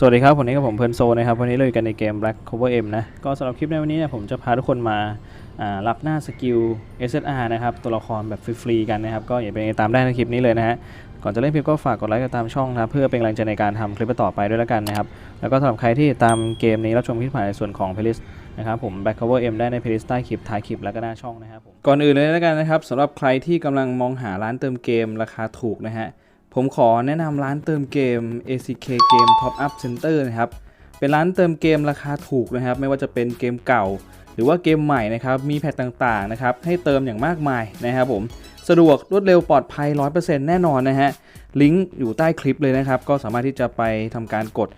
สวัสดีครับ วันนี้กับผมเพลินโซนะครับ วันนี้เราอยู่กันในเกม Black Cover M นะ ก็สำหรับคลิปในวันนี้เนี่ยผมจะพาทุกคนมาารับหน้าสกิล SSR นะครับ ตัวละครแบบฟรีๆกันนะครับ ก็อย่าไปตามได้ในคลิปนี้เลยนะฮะ ก่อนจะเล่นคลิปก็ฝากกดไลค์กดตามช่องนะเพื่อเป็นกำลังใจในการทำคลิปต่อไปด้วยแล้วกันนะครับ แล้วก็สำหรับใครที่ตามเกมนี้รับชมคลิปผ่านในส่วนของ playlist นะครับผม Black Cover M ได้ใน playlist ใต้คลิปท้ายคลิปแล้วก็หน้าช่องนะครับผมก่อนอื่นเลยแล้วกันนะครับสำหรับใครที่กำลังมองหาร้านเติมเกมราคาถูกนะฮะ ผมขอแนะนำร้านเติมเกม ACK Game Top Up Center นะครับ เป็นร้านเติมเกมราคาถูกนะครับ ไม่ว่าจะเป็นเกมเก่า หรือว่าเกมใหม่นะครับ มีแพทต่างๆนะครับ ให้เติมอย่างมากมายนะครับผม สะดวกรวดเร็วปลอดภัย 100%แน่นอนนะฮะ ลิงก์อยู่ใต้คลิปเลยนะครับ ก็สามารถที่จะไปทำการกด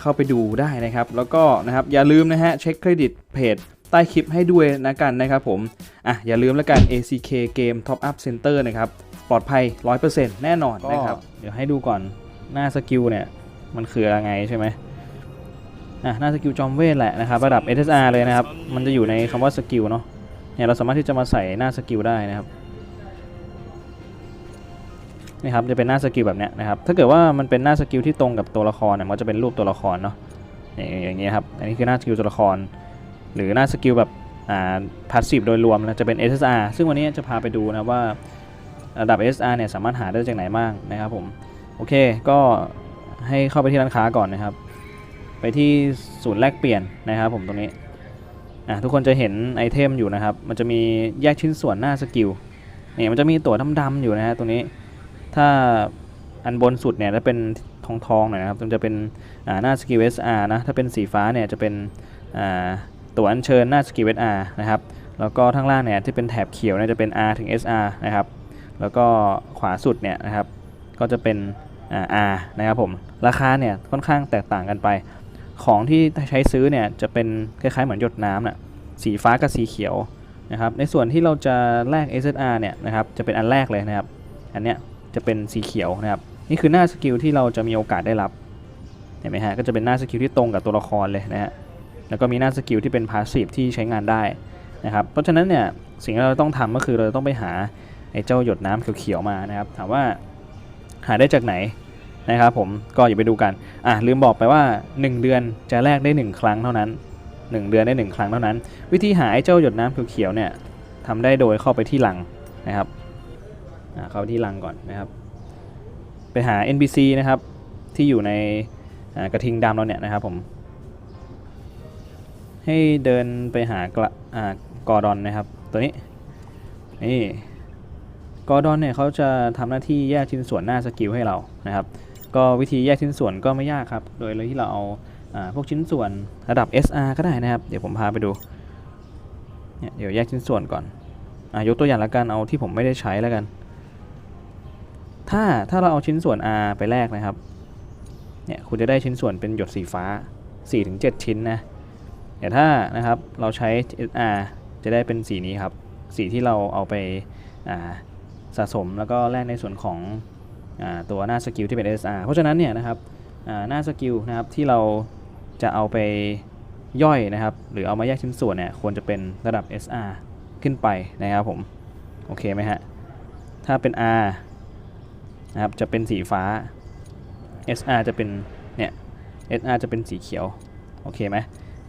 เข้าไปดูได้นะครับ แล้วก็นะครับอย่าลืมนะฮะเช็คเครดิตเพจใต้คลิปให้ด้วยนะกันนะครับผม อะอย่าลืมแล้วกัน ACK Game Top Up Center นะครับ ปลอดภัย 100%แน่นอนนะครับ เดี๋ยวให้ดูก่อนหน้าสกิลเนี่ย มันคืออะไรไงใช่ไหมอะหน้าสกิลจอมเวทแหละนะครับ ระดับ SSR เลยนะครับ มันจะอยู่ในคำว่าสกิลเนาะเนี่ยเราสามารถที่จะมาใส่หน้าสกิลได้นะครับนี่ครับจะเป็นหน้าสกิลแบบเนี้ยนะครับ ถ้าเกิดว่ามันเป็นหน้าสกิลที่ตรงกับตัวละครเนี่ยมันจะเป็นรูปตัวละครเนาะอย่างอย่างเงี้ยครับ อันนี้คือหน้าสกิลตัวละคร หรือหน้าสกิลแบบอ่าพาสซีฟโดยรวมนะจะเป็น SSR ซึ่งวันนี้จะพาไปดูนะว่า ระดับ SR เนี่ยสามารถหาได้จากไหนบ้างนะครับผมโอเคก็ให้เข้าไปที่ร้านค้าก่อนนะครับ ไปที่ศูนย์แลกเปลี่ยนนะครับผมตรงนี้อะทุกคนจะเห็นไอเทมอยู่นะครับ มันจะมีแยกชิ้นส่วนหน้าสกิลเนี่ยมันจะมีตัวดำๆอยู่นะฮะตรงนี้ถ้าอันบนสุดเนี่ยจะเป็นทองทองๆหน่อยนะครับมันจะเป็นอ่าหน้าสกิล SR นะถ้าเป็นสีฟ้าเนี่ยจะเป็นอ่าตัวอัญเชิญหน้าสกิล SR นะครับแล้วก็ข้างล่างเนี่ยที่เป็นแถบเขียวเนี่ยจะเป็น R ถึง SR นะครับ แล้วก็ขวาสุดเนี่ยนะครับ ก็จะเป็นอ่า R นะครับผม ราคาเนี่ยค่อนข้างแตกต่างกันไป ของที่ใช้ซื้อเนี่ยจะเป็นคล้ายๆเหมือนหยดน้ำน่ะสีฟ้ากับสีเขียวนะครับ ในส่วนที่เราจะแลก SSR เนี่ยนะครับ จะเป็นอันแรกเลยนะครับ อันเนี้ยจะเป็นสีเขียวนะครับ นี่คือหน้าสกิลที่เราจะมีโอกาสได้รับ เห็นไหมฮะ ก็จะเป็นหน้าสกิลที่ตรงกับตัวละครเลยนะฮะ แล้วก็มีหน้าสกิลที่เป็นพาสซีฟที่ใช้งานได้นะครับ เพราะฉะนั้นเนี่ยสิ่งที่เราต้องทำก็คือเราต้องไปหา ไอ้เจ้าหยดน้ำเขียวๆมานะครับ ถามว่าหาได้จากไหนนะครับผมก็อย่าไปดูกันอะลืมบอกไปว่า 1 เดือนจะแลกได้ 1 ครั้งเท่านั้น 1 เดือนได้ 1 ครั้งเท่านั้น วิธีหาไอ้เจ้าหยดน้ำเขียวๆเนี่ยทำได้โดยเข้าไปที่ลังนะครับเข้าที่ลังก่อนนะครับ ไปหา NPC นะครับที่อยู่ในกระทิงดำเราเนี่ยนะครับผม ให้เดินไปหากระอ่ากอดอนนะครับ ตัวนี้นี่ กอร์ดอนเนี่ยเขาจะทำหน้าที่แยกชิ้นส่วนหน้าสกิลให้เรานะครับ ก็วิธีแยกชิ้นส่วนก็ไม่ยากครับ โดยที่เราเอาพวกชิ้นส่วนระดับ SR ก็ได้นะครับ เดี๋ยวผมพาไปดูเนี่ยเดี๋ยวแยกชิ้นส่วนก่อนอยกตัวอย่างละกันเอาที่ผมไม่ได้ใช้แล้วกัน ถ้าถ้าเราเอาชิ้นส่วน R ไปแลกนะครับ เนี่ยคุณจะได้ชิ้นส่วนเป็นหยดสีฟ้า 4-7 ชิ้นนะเดี๋ยวถ้านะครับเราใช้ SR จะได้เป็นสีนี้ครับ สีที่เราเอาไปอ่า สะสมแล้วก็แลกในส่วนของอตัวหน้าสกิลที่เป็น SR เพราะฉะนั้นเนี่ยนะครับหน้าสกิลนะครับที่เราจะเอาไปย่อยนะครับ หรือเอามาแยกชิ้นส่วนเนี่ยควรจะเป็นระดับ SR ขึ้นไปนะครับผม โอเคไหมฮะ ถ้าเป็น R นะครับจะเป็นสีฟ้า SR จะเป็นเนี่ย SR จะเป็นสีเขียว โอเคไหม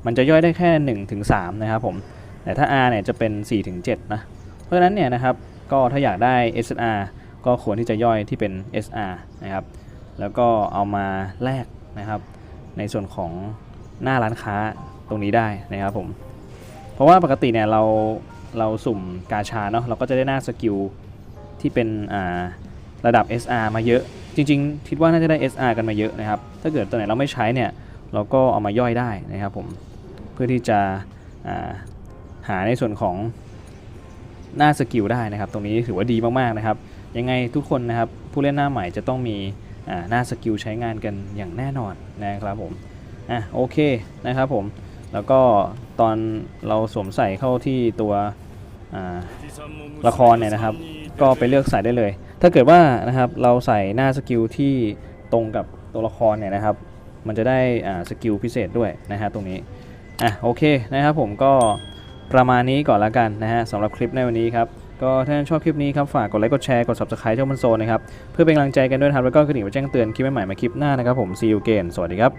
มันจะย่อยได้แค่1ถึง3นะครับผม แต่ถ้า R เนี่ยจะเป็น4ถึง7นะ เพราะฉะนั้นเนี่ยนะครับ ก็ถ้าอยากได้ SR ก็ควรที่จะย่อยที่เป็น SR นะครับ แล้วก็เอามาแลกนะครับ ในส่วนของหน้าร้านค้าตรงนี้ได้นะครับผม เพราะว่าปกติเนี่ยเราเราสุ่มกาชาเนาะเราก็จะได้หน้าสกิลที่เป็นอ่าระดับ SR มาเยอะ จริง ๆ คิดว่าน่าจะได้ SR กันมาเยอะนะครับ ถ้าเกิดตัวไหนเราไม่ใช้เนี่ยเราก็เอามาย่อยได้นะครับผม เพื่อที่จะาหาในส่วนของ หน้าสกิลได้นะครับ ตรงนี้ถือว่าดีมากๆนะครับ ยังไงทุกคนนะครับผู้เล่นหน้าใหม่จะต้องมีหน้าสกิลใช้งานกันอย่างแน่นอนนะครับผมอะโอเคนะครับผมแล้วก็ตอนเราสวมใส่เข้าที่ตัวละครเนี่ยนะครับ ก็ไปเลือกใส่ได้เลย ถ้าเกิดว่านะครับเราใส่หน้าสกิลที่ตรงกับตัวละครเนี่ยนะครับ มันจะได้สกิลพิเศษด้วยนะฮะตรงนี้อะโอเคนะครับผมก็ ประมาณนี้ก่อนละกันนะฮะสำหรับคลิปในวันนี้ครับก็ถ้าชอบคลิปนี้ครับฝากกดไลค์กดแชร์กด subscribe ช่องมันโซนนะครับ เพื่อเป็นกำลังใจกันด้วยนะครับ แล้วก็กระดิ่งไว้แจ้งเตือนคลิปใหม่ๆมาคลิปหน้านะครับผม see you again สวัสดีครับ